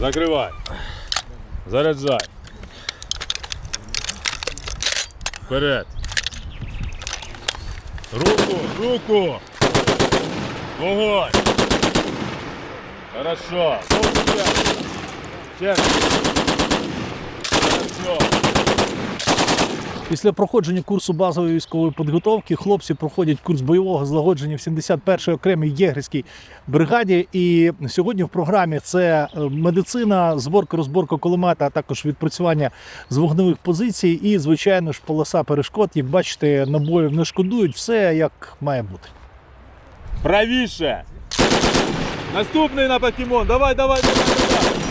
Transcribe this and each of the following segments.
Закривай. Заряджай. Вперед. Руку, руку. Вогонь. Хорошо. Ще. Хорошо. Після проходження курсу базової військової підготовки хлопці проходять курс бойового злагодження в 71-й окремій єгерській бригаді. І сьогодні в програмі це е, медицина, зборка, розборка кулемета, а також відпрацювання з вогневих позицій. І, звичайно ж, полоса перешкод. Як бачите, набоїв не шкодують, все як має бути. Правіше. Наступний на покемон. Давай, давай, давай, давай.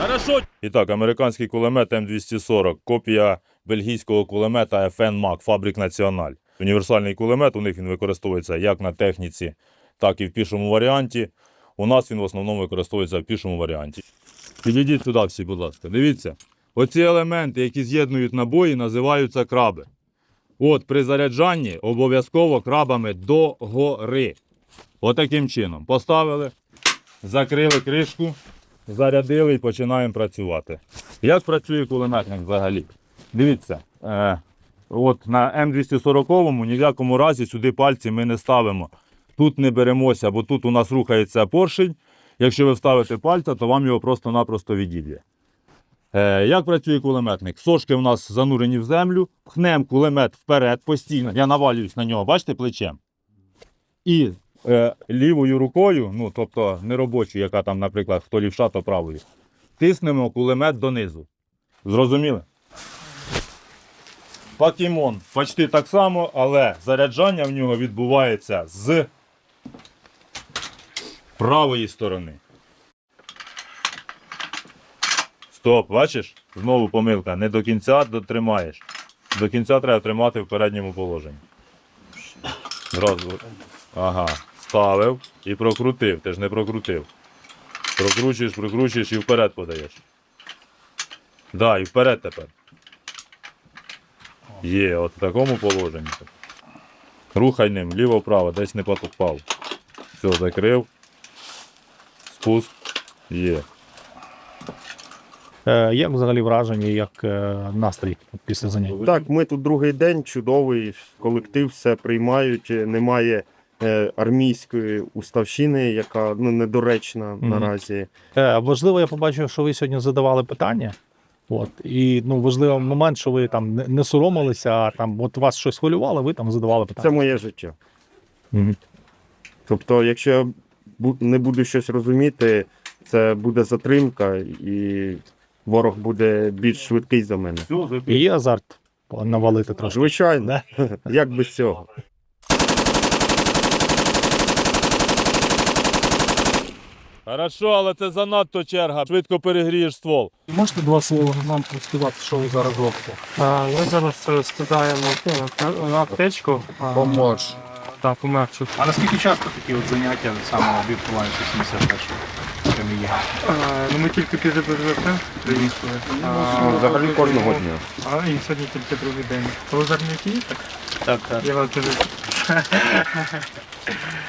Хорошо. І так, американський кулемет М240, копія бельгійського кулемета FN Mag, Фабрик Національ. Універсальний кулемет, у них він використовується як на техніці, так і в пішому варіанті. У нас він в основному використовується в пішому варіанті. Підійдіть сюди всі, будь ласка. Дивіться, оці елементи, які з'єднують набої, називаються краби. От при заряджанні обов'язково крабами догори. Отаким чином. Поставили, закрили кришку, зарядили і починаємо працювати. Як працює кулеметник взагалі? Дивіться, е, от на М240 ні в якому разі сюди пальці ми не ставимо. Тут не беремося, бо тут у нас рухається поршень. Якщо ви вставите пальця, то вам його просто-напросто відіб'є. Е, як працює кулеметник? Сошки у нас занурені в землю, пхнемо кулемет вперед постійно. Я навалююсь на нього, бачите, плечем. І лівою рукою, ну тобто не робочою, яка там, наприклад, хто лівша, то правою, тиснемо кулемет донизу. Зрозуміли? Покемон почти так само, але заряджання в нього відбувається з правої сторони. Стоп, бачиш? Знову помилка. Не до кінця дотримаєш. До кінця треба тримати в передньому положенні. Зразу. Ага. Ставив і прокрутив. Ти ж не прокрутив. Прокручуєш, прокручуєш і вперед подаєш. Да, і вперед тепер. Є, от в такому положенні. Рухай ним, ліво-право, десь не потопав. Все, закрив. Спуск. Є. Е, як взагалі враження, як е, настрій після занять? Так, ми тут другий день, чудовий колектив, все приймають. Немає е, армійської уставщини, яка ну, недоречна наразі. Е, Важливо, я побачив, що ви сьогодні задавали питання. От і ну важливий момент, що ви там не, не соромилися, а там от вас щось хвилювало, ви там задавали питання. Це моє життя. Мгм. Тобто, якщо я не буду щось розуміти, це буде затримка, і ворог буде більш швидкий за мене. І є азарт навалити трошки. Звичайно, як без цього. Хорошо, але це занадто черга. Швидко перегрієш ствол. Можете два слова нам розказати, що ви зараз робите? А, Ми зараз е, складаємо ну, аптечку. Помож. Так, померчу. А наскільки часто такі от заняття саме відбуваються 71-го? Ну ми тільки після БЗВП приїхали. Взагалі кожного дня. А і сьогодні тільки другий день. Розерники? Так, Так, так. я вас дуже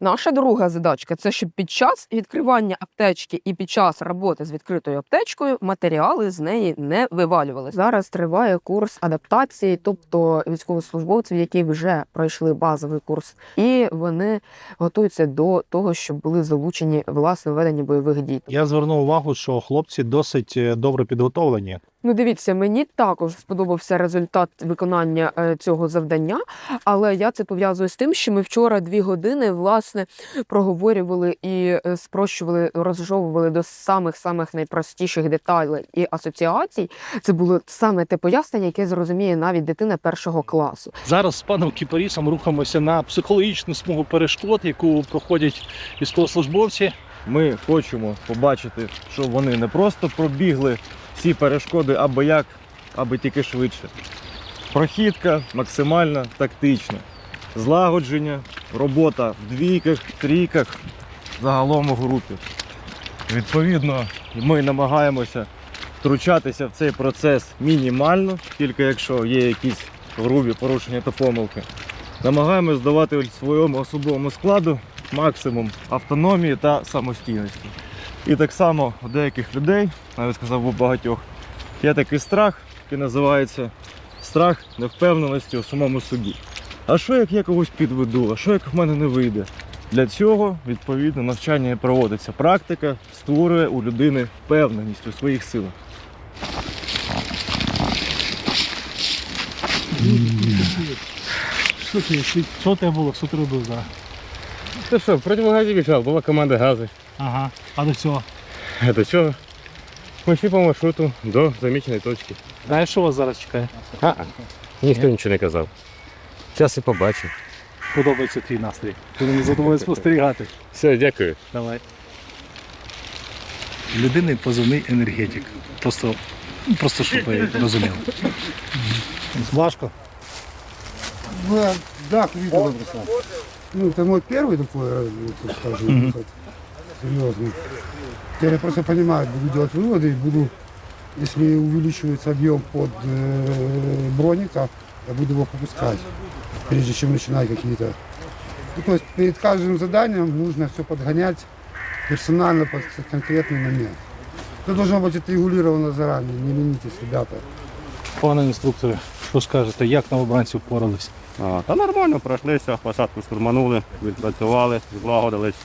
Наша друга задачка це щоб під час відкривання аптечки і під час роботи з відкритою аптечкою матеріали з неї не вивалювалися. Зараз триває курс адаптації, тобто військовослужбовців, які вже пройшли базовий курс, і вони готуються до того, щоб були залучені власне ведення бойових дій. Я звернув увагу, що хлопці досить е, добре підготовлені. Ну, дивіться, мені також сподобався результат виконання е, цього завдання, але я це пов'язую з тим, що ми вчора дві години власне проговорювали і е, спрощували, розжовували до самих самих найпростіших деталей і асоціацій. Це було саме те пояснення, яке зрозуміє навіть дитина першого класу. Зараз з паном Кіпарісом рухаємося на психологічну смугу перешкод, яку проходять військовослужбовці. Ми хочемо побачити, що вони не просто пробігли ці перешкоди аби як, аби тільки швидше. Прохідка максимально тактична. Злагодження, робота в двійках, трійках, загалом у групі. Відповідно, ми намагаємося втручатися в цей процес мінімально, тільки якщо є якісь грубі порушення та помилки. Намагаємось здавати своєму особовому складу максимум автономії та самостійності. І так само у деяких людей, навіть сказав у багатьох, є такий страх, який називається страх невпевненості у самому собі. А що як я когось підведу? А що як в мене не вийде? Для цього відповідно навчання і проводиться. Практика створює у людини впевненість у своїх силах. Що ти, ти- що у тебе було? Що ти робив зараз? Ты что, в противогазе бежал, была команда газы. Ага. А до цього? Это что? Мы шли по маршруту до замеченной точки. Знаєш, що вас зараз чекає? А, ніхто нічого не казав. Зараз і побачив. Подобається твій настрій. Будемо за тобою спостерігати. Все, дякую. Давай. Людини позивний енергетик. Просто, ну, просто щоб ви розуміли. Важко. Ну, я- да, видел просто. Ну, это мой первый такой, э, так скажем, так, серьезный. Теперь я просто понимаю, буду делать выводы и буду, если увеличивается объем под э, броника, я буду его попускать, прежде чем начинать какие-то. Ну, то есть перед каждым заданием нужно все подгонять персонально под конкретный момент. Это должно быть отрегулировано заранее, не ленитесь, ребята. Пане інструкторе, що скажете, як новобранці впоралися? А, та нормально пройшлися, посадку штурманули, відпрацювали, злагодились.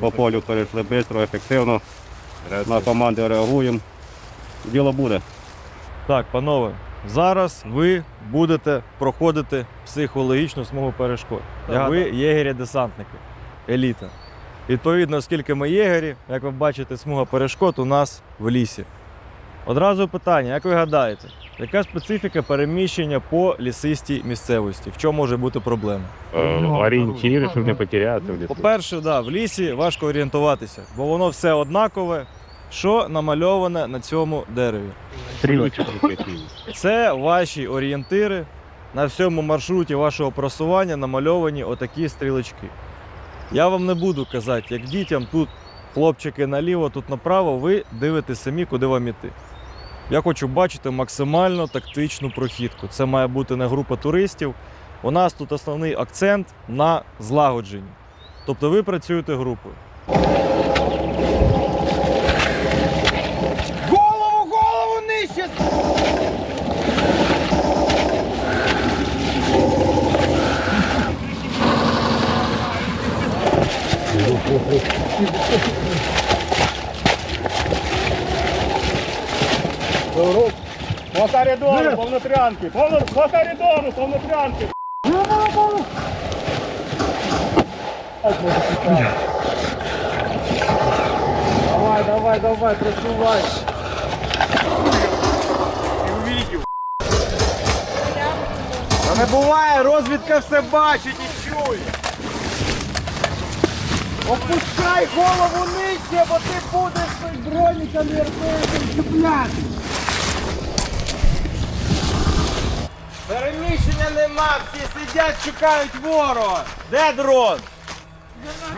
По полю перейшли швидко, ефективно. На команди реагуємо. Діло буде. Так, панове, зараз ви будете проходити психологічну смугу перешкод. Ви єгері-десантники, еліта. Відповідно, оскільки ми єгері, як ви бачите, смуга перешкод у нас в лісі. Одразу питання, як ви гадаєте, яка специфіка переміщення по лісистій місцевості? В чому може бути проблема? Орієнтири, щоб не потеряти. в лісу. По-перше, да, в лісі важко орієнтуватися, бо воно все однакове, що намальоване на цьому дереві. Це ваші орієнтири. На всьому маршруті вашого просування намальовані отакі стрілочки. Я вам не буду казати, як дітям тут хлопчики наліво, тут направо, ви дивитесь самі, куди вам іти. Я хочу бачити максимально тактичну прохідку. Це має бути не група туристів. У нас тут основний акцент на злагодженні. Тобто ви працюєте групою. Давай, давай, давай, просувай. Та не буває, розвідка все бачить і чує. Опускай голову нижче, бо ти будеш броніками РПСом чіпляти. Переміщення нема, всі сидять, чекають ворога. Де дрон?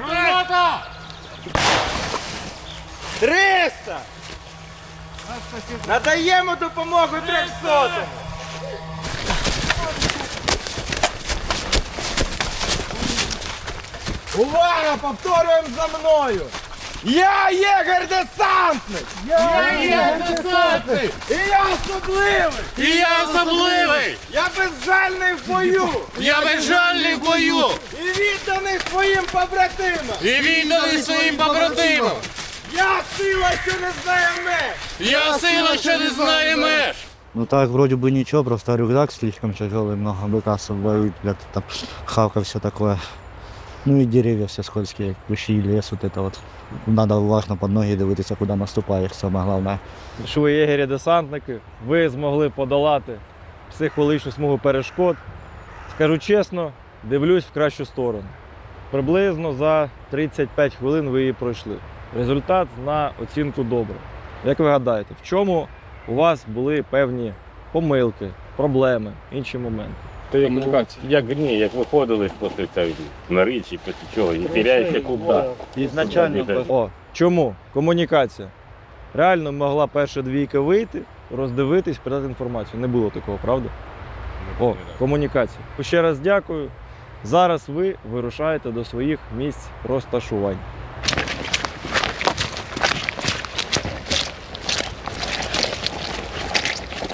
Граната! 300! Надаємо допомогу 300! Увага! Повторюємо за мною! Я єгер-десантник! Я єгер-десантник! І я особливий! І я особливий! Я безжальний в бою! Я безжальний в бою! І відданий своїм побратимам! І відданий своїм побратимам! Я сила, що не знає меж! Я сила, що не знає меж! Ну так, вроде бы ничего, просто рюкзак слишком тяжелый, много быка с собой, где-то там хавка, все такое. Ну и деревья все скользкие, кущи, лес, вот это вот. Надо уважно под ноги дивитися, куди наступаєш, саме головне. що ви єгері-десантники, ви змогли подолати психологічну смугу перешкод. Скажу чесно, дивлюсь в кращу сторону. Приблизно за 35 хвилин ви її пройшли. Результат на оцінку добре. Як ви гадаєте, в чому у вас були певні помилки, проблеми, інші моменти? То як, як, ні, як виходили після цієї нори чи після чого, і теряєшся куди. Ізначально О, чому? Комунікація. Реально могла перша двійка вийти, роздивитись, передати інформацію. Не було такого, правда? О, комунікація. Ще раз дякую. Зараз ви вирушаєте до своїх місць розташувань.